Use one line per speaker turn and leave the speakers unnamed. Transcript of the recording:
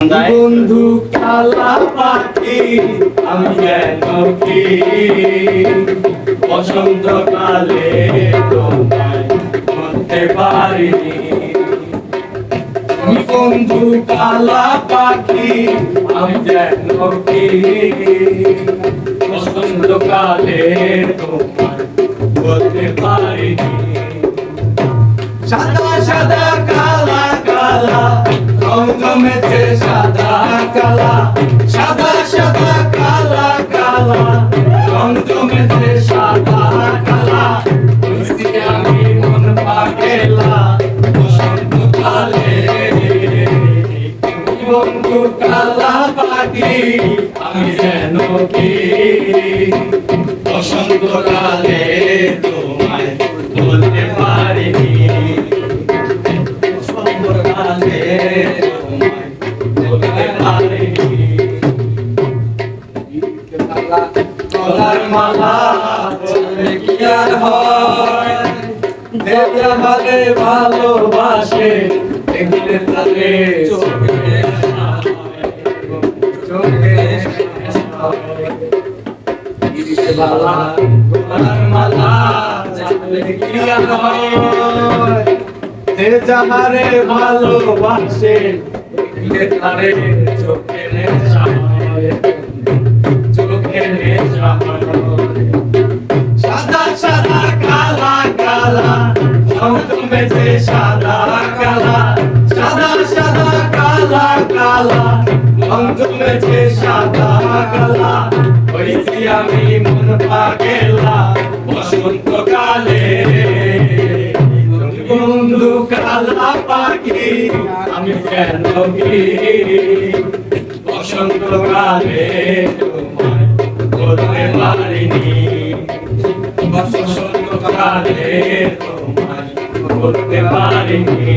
বন্ধু কালা পাখি, আমি যেন কি? বসন্ত কালে তোমায় বলতে পারিনি। বন্ধু কালা পাখি, আমি যেন কি? বসন্ত কালে তোমায় বলতে পারিনি। সাদা সাদা কালা কালা রং জমেছে সাদা কালা, সাদা সাদা কালা কালা। রং জমেছে সাদা কালা আমি মন পাগেলা, বসন্ত কালে। বন্ধু কালা পাখি, আমি যেন কি? বসন্ত কালে তোমায় বলতে পারিনি। গলার মালা বললে কি আর হয়? ভালে ভালোবাসে তালে চোখে চোখে মালা জানলে কি আর হয়? ভালোবাসে হয়। সাদা সাদা, কালা কালা জমেছে সাদা, কালা, সাদা সাদা, কালা কালা জমেছে সাদা, কালা হইছি আমি মন পাগেলা বসন্ত কালে বন্ধু কালা পাখি, আমি কেন বসন্ত কালে বসন্ত কালে তোমায় বলতে পারিনি।